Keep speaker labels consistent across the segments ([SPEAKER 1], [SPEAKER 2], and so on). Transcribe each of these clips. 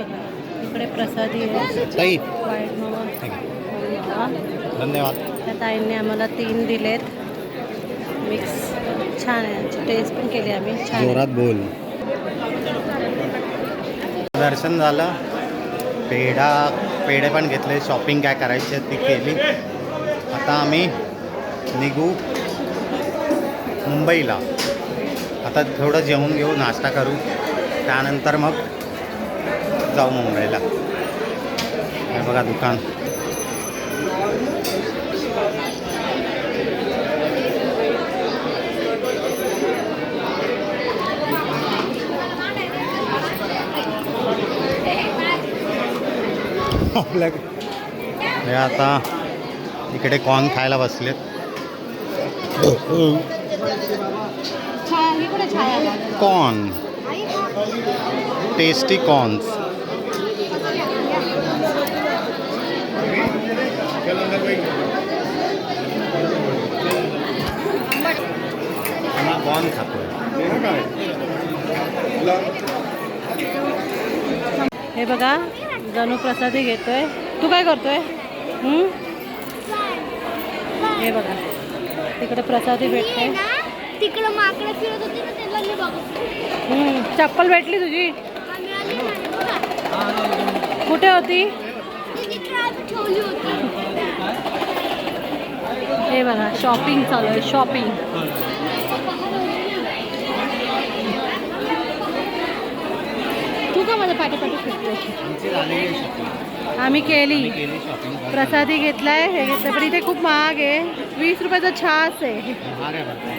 [SPEAKER 1] इकडे प्रसादी आहे. हा.
[SPEAKER 2] धन्यवाद.
[SPEAKER 1] त्या ताईंनी आम्हाला तीन दिलेत. मिक्स. छान आहे. टेस्ट पण केली आम्ही.
[SPEAKER 2] जोरात बोल. दर्शन झालं. पेढा पेढे पण घेतले. शॉपिंग काय करायची ती केली. आता आम्ही निघू मुंबईला. आता थोडं जेवण घेऊ नाश्ता करू. त्यानंतर मग जाऊ मुंबईला हे बघा दुकान. आपल्या हे आता इकडे कॉर्न खायला बसलेत. कॉर्न. Tasty corns.
[SPEAKER 1] हे बघा जणू प्रसादी घेतोय तू काय करतोय हं? हे बघा तिकडे प्रसादी भेटते
[SPEAKER 3] तिकडं माकडं फिरत होती ना त्याला मी बघत होते.
[SPEAKER 1] चप्पल भेटली तुझी. कुठे होती
[SPEAKER 3] ती तिकडं आम्ही ठेवली होती
[SPEAKER 1] हे बघा शॉपिंग चालू आहे शॉपिंग तू का माझ्या पाठीपाठी आम्ही केली. प्रसादी घेतलाय हे घेतलं. पण इथे खूप महाग आहे. वीस रुपयाचा छास आहे.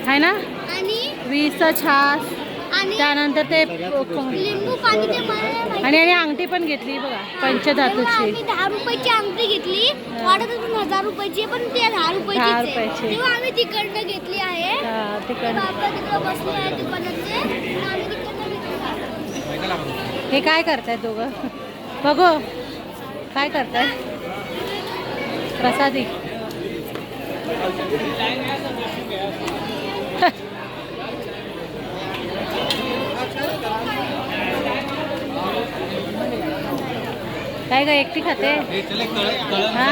[SPEAKER 1] आहे ना?
[SPEAKER 3] आणि?
[SPEAKER 1] वीसचा छास. त्यानंतर ते
[SPEAKER 3] लिंबू पाणी ते मला माहिती.
[SPEAKER 1] आणि आणि अंगठी पण घेतली बघा पंचधातूची.
[SPEAKER 3] आम्ही दहा रुपयाची अंगठी घेतली. वाटत होती हजार रुपयाची पण ती दहा रुपयाची
[SPEAKER 1] रुपयाची.
[SPEAKER 3] तेव्हा आम्ही तिकडनं घेतली आहे.
[SPEAKER 1] हा, तिकडं
[SPEAKER 3] बाबा तिकडं बसले आहे दुकानाचे आम्ही तिकडनं घेतली
[SPEAKER 1] हे काय करतायत दोघं? बघू. काय करताय प्रसादी. काय ग एकटी खाते? हा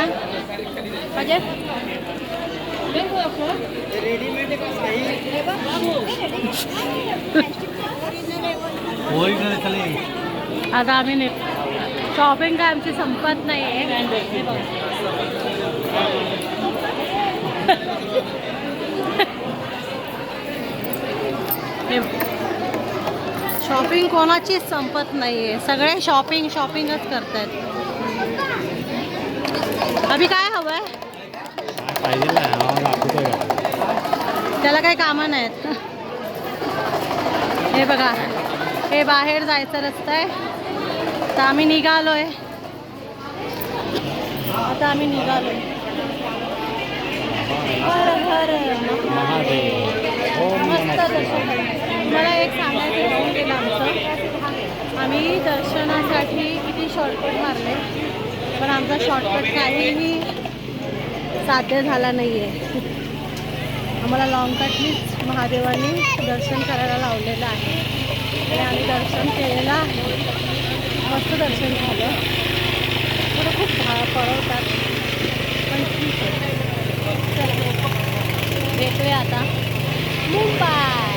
[SPEAKER 1] आता आम्ही ने शॉपिंग काय आमची संपत नाही शॉपिंग कोणाचीच संपत नाही आहे. सगळे शॉपिंग शॉपिंगच करतायत. अभि काय हवं आहे?
[SPEAKER 2] पाहिजे ना दाखवतोय
[SPEAKER 1] त्याला काही कामं नाहीत. हे बघा हे बाहेर जायचा रस्ता आहे. तर आम्ही निघालोय. आता आम्ही निघालोय. हर हर
[SPEAKER 2] महादेव ओम
[SPEAKER 1] मस्त दर्शन
[SPEAKER 2] शिवाय.
[SPEAKER 1] मला एक सांगायचं राहून गेलं आमचं. आम्ही दर्शनासाठी किती शॉर्टकट मारले? पण आमचा शॉर्टकट काहीही साध्य झाला नाही आहे आम्हाला लॉंगकटनीच कटनीच दर्शन करायला लावलेलं आहे. आणि आम्ही दर्शन केलेलं आहे मस्त दर्शन झालं. थोडं खूप भा पळवतात. पण ठीक आहे. चला भेटूया आता. मुंबई!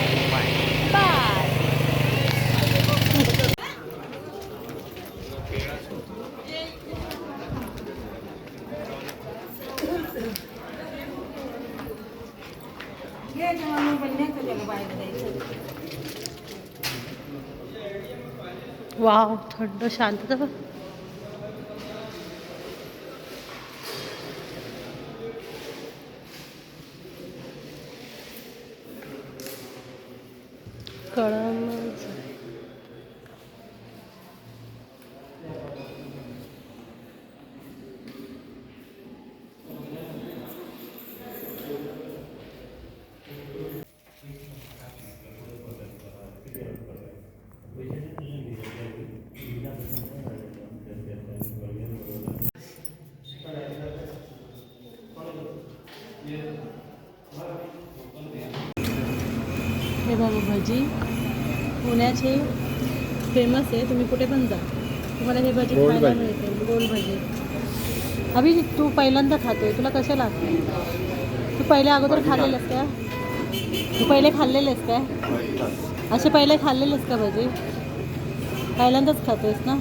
[SPEAKER 1] वाव थंड शांतता बघ. कळमच हे बाबा भजी. पुण्याचे फेमस आहे. तुम्ही कुठे पण जा. तुम्हाला हे भजी खायला. मिळते. गोल भजी. अभि तू पहिल्यांदा खातोय. तुला कसे लागते तू पहिले अगोदर खाल्लेलेस का तू पहिले खाल्लेलेस काय असे पहिले खाल्लेलेस का भजी? पहिल्यांदाच खातोयस ना.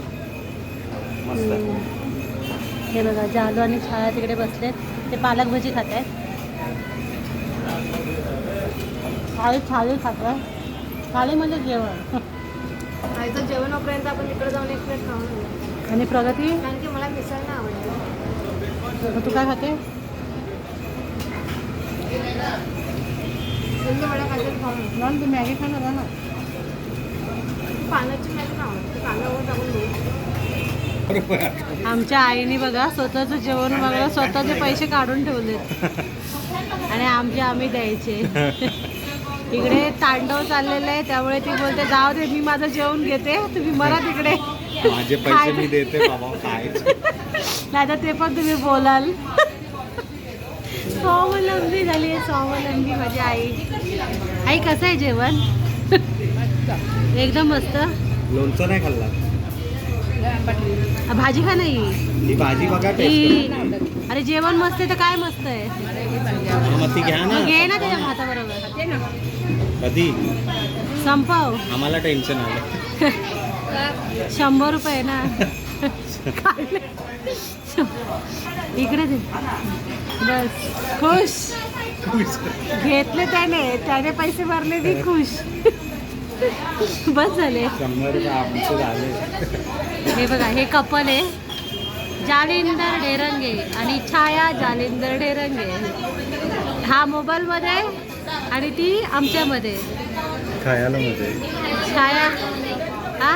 [SPEAKER 1] हे बघा जालू आणि छाया तिकडे बसलेत. ते पालक भजी खात आहेत थाळी थाळी खात थाळी म्हणजे जेवण.
[SPEAKER 3] आईचं जेवण होईपर्यंत आपण तिकडे जाऊन एक प्लेट खाऊन येऊ.
[SPEAKER 1] आणि प्रगती?
[SPEAKER 3] कारण की मला मिसळ नाही आवडत.
[SPEAKER 1] मग तू काय खाते?
[SPEAKER 3] म्हणजे मला काहीतरी खाऊन येऊ.
[SPEAKER 1] मॅम तू मॅगी खाणार आहे ना?
[SPEAKER 3] पाण्याची मॅगी नाही आवडत. कांद्यावर टाकून देऊ.
[SPEAKER 1] आमच्या आईने बघा स्वतःचं जेवण बघा स्वतःचे पैसे काढून ठेवलेत. आणि आमचे आम्ही द्यायचे. इकडे तांडव चाललेलं आहे त्यामुळे ती बोलते जाऊ दे मी माझं जेवण घेते तुम्ही मरा तिकडे.
[SPEAKER 2] माझे पैसे मी देते बाबा
[SPEAKER 1] नाही तर ते पण तुम्ही बोलाल. स्वावलंबी झाली आहे स्वावलंबी माझी आई. आई कसं आहे जेवण? एकदम मस्त.
[SPEAKER 2] लोणचं नाही खाल्ला
[SPEAKER 1] भाजी का नाही?
[SPEAKER 2] भाजी बघा
[SPEAKER 1] अरे जेवण मस्त आहे तर काय मस्त आहे? घे ना त्याच्या भाताबरोबर.
[SPEAKER 2] कधी?
[SPEAKER 1] संपव.
[SPEAKER 2] आम्हाला टेन्शन आलं.
[SPEAKER 1] शंभर रुपये ना. इकडे दे. बस. खुश. घेतले त्याने. त्याने पैसे भरले ती खुश. बस झाले. हे बघा हे कपल आहे. जालिंदर डेरंगे आणि छाया जालिंदर डेरंगे. हा मोबाईलमध्ये आणि ती आमच्यामध्ये.
[SPEAKER 2] खायला मध्ये
[SPEAKER 1] छाया हा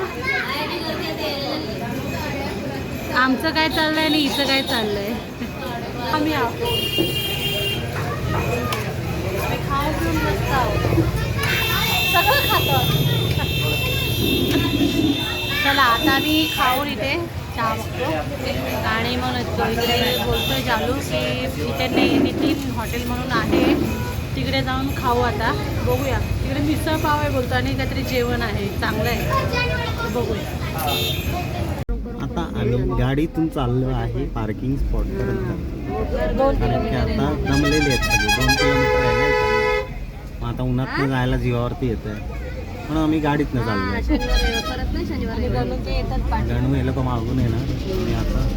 [SPEAKER 1] आमचं काय चाललंय आणि हिचं काय चाललंय? आम्ही खाऊ पिऊन मस्त सगळं खातो चला आता आम्ही खाऊन इथे चहा बघतो. आणि मग इकडे बोलतोय चालू की इथे नाही नितीन हॉटेल म्हणून आहे. तिकडे जाऊन खाऊ आता. बघूया. तिकडे मिसळ पाव आहे बोलतो आणि काहीतरी जेवण आहे. चांगलं आहे. बघूया.
[SPEAKER 2] आता आम्ही गाडीतून चाललो आहे पार्किंग स्पॉट पर्यंत. कारण की आता
[SPEAKER 1] आहे.
[SPEAKER 2] दमलेले आहेत सगळे. दोन किलोमीटर आहे ना. मग आता उन्हातनं जायला जीवावरती येत आहे म्हणून आम्ही गाडीतनं
[SPEAKER 1] हा,
[SPEAKER 2] चाललो
[SPEAKER 1] गणू ते
[SPEAKER 2] हे लोक मागून येणार आणि आता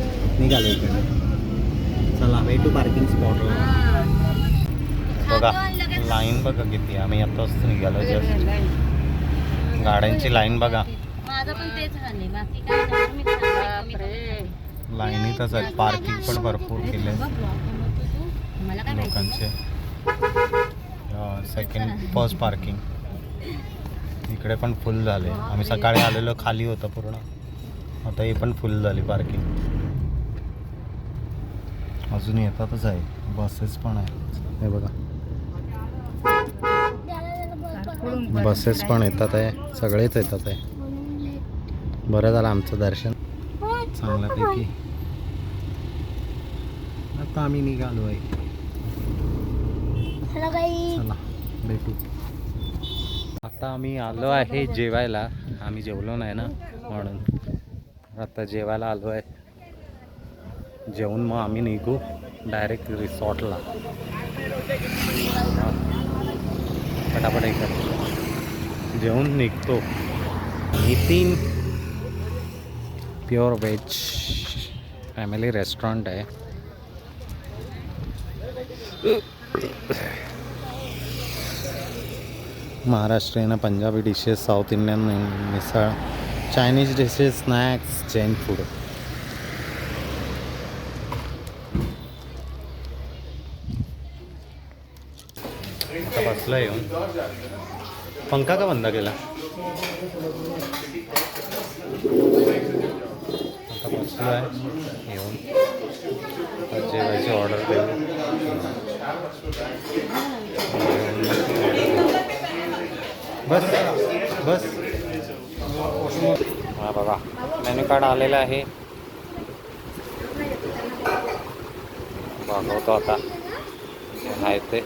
[SPEAKER 2] निघाले इकडे. चला भेटू पार्किंग स्पॉटला बघा. लाईन बघा किती आम्ही आताच निघालो जस्ट. गाड्यांची लाईन बघा.
[SPEAKER 1] माझं पण तेच झाले बाकी काय नाही. मी बापरे.
[SPEAKER 2] लाईनीतच आहेत पार्किंग पण भरपूर केले
[SPEAKER 1] मला काय माहिती
[SPEAKER 2] लोकांचे. सेकंड फर्स्ट पार्किंग इकडे पण फुल झाले आम्ही सकाळी आलेलो खाली होतं पूर्ण. आता हे पण फुल झाली पार्किंग अजून येतातच आहे. बसेस पण आहेत. हे बघा. बसेस पण येतात आहे. सगळेच येतात आहे. बरं झालं आमचं दर्शन. चांगल्यापैकी आता आम्ही निघालो आहे. चला भेटू. आता आम्ही आलो आहे जेवायला. आम्ही जेवलो नाही ना म्हणून. आता जेवायला आलो आहे. जेवून मग आम्ही निघू डायरेक्ट रिसॉर्टला. पटापट इकडे जेवून निघतो. Nitin pure veg family restaurant आहे. Maharashtrian Punjabi dishes south Indian misal Chinese dishes snacks Jain food बसलं येऊन हो. पंखा का बंद केला? आता बसलो आहे येऊन जेवायची ऑर्डर देऊ बस बस. हा बघा मेन्यू कार्ड आलेलं आहे. मागवतो आता. नाही आहे ते.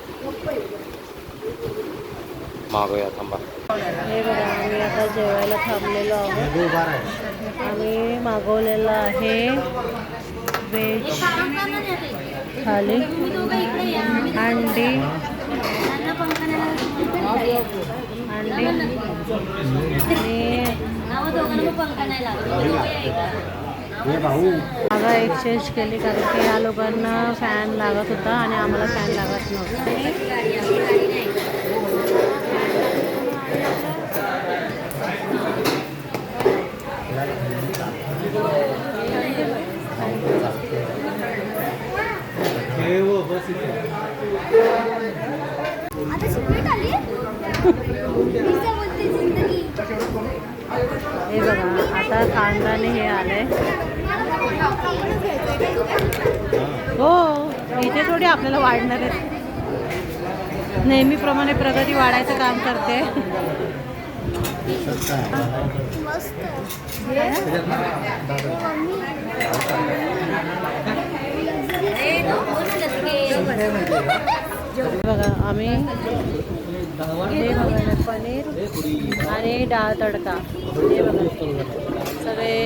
[SPEAKER 2] मागूया थांबा.
[SPEAKER 1] हे बघा आम्ही आता जेवायला थांबलेलो आहोत. आम्ही मागवलेलं आहे व्हेज थाली अंडी अंडी आणि जागा एक्सचेंज केली कारण की या लोकांना फॅन लागत होता आणि आम्हाला फॅन लागत नव्हता
[SPEAKER 3] आता सिगरेट आली पिझ्झा बोलते जिंदगी
[SPEAKER 1] हे कांदा आता हे आलंय. हो इथे थोडी आपल्याला वाढणार आहेत. नेहमीप्रमाणे प्रगती वाढायचं काम करते. बघा आम्ही हे बघा पनीर आणि डाळ तडका. हे बघा. सगळे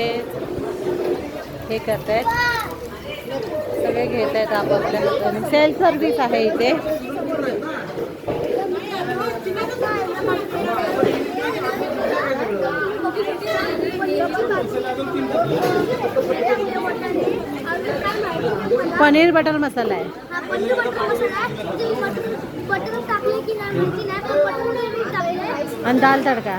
[SPEAKER 1] हे करतायत. सगळे घेत आहेत आपापल्या हाताने. सेल्फ सर्व्हिस आहे इथे. पनीर बटर मसाला आहे.
[SPEAKER 3] हा टाकले
[SPEAKER 1] आणि दाल तडका.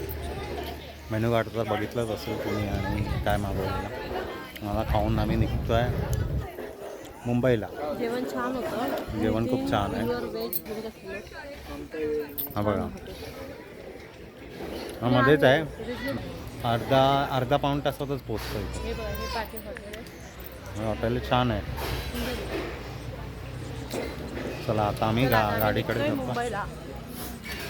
[SPEAKER 2] मेनू कार्ड तर बघितलंच असेल तुम्ही आणि काय मागवलेलं. मला खाऊन आम्ही निघतो आहे मुंबईला.
[SPEAKER 1] जेवण छान होतं.
[SPEAKER 2] जेवण खूप छान आहे. हा बघा. हा मध्येच आहे. अर्धा अर्धा पाऊण तासातच पोचतो इथे. हॉटेल छान आहे. चला आता आम्ही गा गाडीकडे जातो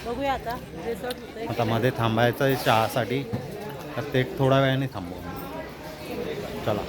[SPEAKER 1] बघूया आता. रिसॉर्ट होतंय
[SPEAKER 2] आता मध्ये थांबायचं आहे चहासाठी. तर ते थोड्या वेळाने थांबू. चला.